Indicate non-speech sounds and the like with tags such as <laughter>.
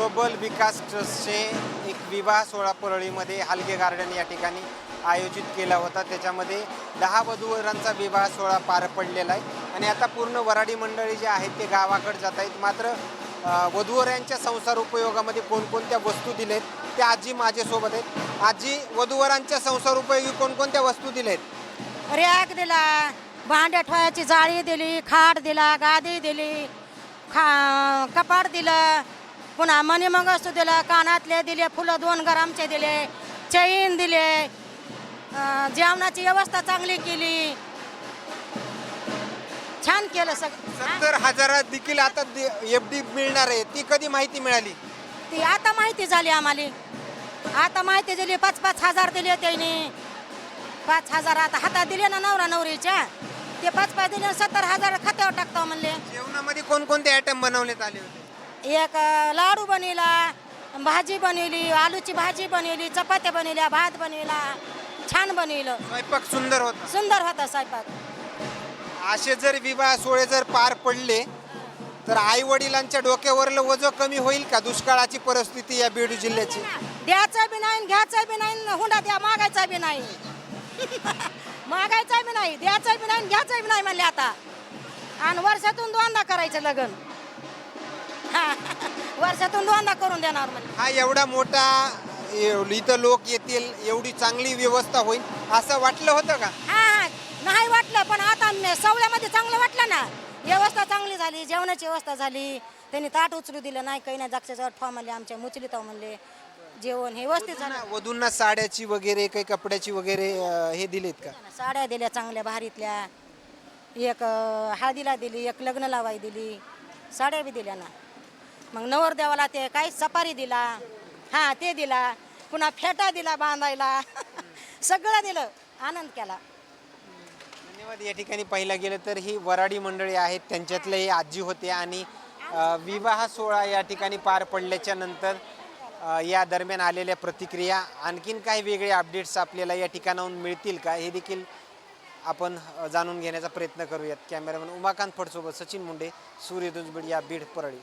Global विकास ट्रस्टचे एक विवाह सोहळा परळीमध्ये हालगे गार्डन या ठिकाणी आयोजित केला होता. त्याच्यामध्ये दहा वधूवरांचा विवाह सोहळा पार पडलेला आहे. आणि आता पूर्ण वराडी मंडळी जे आहेत ते गावाकडे जात आहेत. मात्र वधूवऱ्यांच्या वधूवरांच्या संसार उपयोगामध्ये कोणकोणत्या वस्तू दिलेत त्या आजी माझ्यासोबत आहेत. आजी वधूवरांच्या संसार उपयोगी कोणकोणत्या वस्तू दिलेत रॅक दिला भांड्या ठोयाची जाळी दिली खाट दिला गादी दिली खा कपाट दिलं पुन्हा मणी मंगळसूत्र दिलं कानातले दिले फुलं दोन ग्रामचे दिले चैन दिले. जेवणाची व्यवस्था चांगली केली. छान केलं सगळं सत्तर हजारात देखील आता एफ डी मिळणार आहे. ती कधी माहिती मिळाली? ती आता माहिती झाली आम्हाला. आता माहिती दिली पाच पाच हजार दिले त्यांनी. पाच हजार आता हातात दिले ना नवरा नवरीच्या. ते पाच पाच दिले सत्तर हजार खात्यावर टाकतो म्हणले. जेवणामध्ये कोणकोणते आयटम बनवण्यात आले होते? एक लाडू बनविला भाजी बनवली आलूची भाजी बनवली चपात्या बनवल्या भात बनविला छान बनविलं स्वयंपाक सुंदर होता. सुंदर होता स्वयंपाक. असे जर विवाह सोहळे जर पार पडले तर आई वडिलांच्या डोक्यावरलं वजन कमी होईल का दुष्काळाची परिस्थिती या बीड जिल्ह्याची? द्यायचं बी नाही घ्यायचं बी नाही हुंडा द्या मागायचा बी नाही. <laughs> मागायचा बी नाही द्यायचं बी नाही घ्यायचं बी नाही म्हणले आता. आणि वर्षातून दोनदा करायचं लग्न. <laughs> वर्षातून दोनदा करून देणार म्हणजे हा एवढा मोठा एव- इथं लोक येतील एवढी चांगली व्यवस्था होईल असं वाटलं होतं का? हा हा. नाही वाटलं पण आता न- सवल्यामध्ये चांगलं वाटलं ना. व्यवस्था चांगली झाली जेवणाची व्यवस्था झाली. त्यांनी ताट उचलू दिलं नाही काही नाही जागच्या जवळ ठेवा म्हणले आमच्या मुचलीत म्हणले जेवण हे व्यवस्थित झालं. वधूंना साड्याची वगैरे काही कपड्याची वगैरे अं, हे दिलेत का? साड्या दिल्या चांगल्या भारीतल्या. एक अं, हळदीला दिली एक लग्न लावाई दिली. साड्या बी दिल्या ना. मग नवरदेवाला ते काही सफारी दिला हां ते दिला पुन्हा फेटा दिला बांधायला <laughs> सगळं दिलं आनंद केला. धन्यवाद. या ठिकाणी पाहिलं गेलं तर ही वराडी मंडळी आहेत त्यांच्यातले हे आजी होते आणि विवाह सोहळा या ठिकाणी पार पडल्याच्या नंतर या दरम्यान आलेल्या प्रतिक्रिया आणखीन काही वेगळे अपडेट्स आपल्याला या ठिकाणाहून मिळतील का? हे देखील आपण जाणून घेण्याचा प्रयत्न करूयात. कॅमेरामॅन उमाकांत फडसोबत सचिन मुंडे सूर्यदुंजबड या बीड परळी.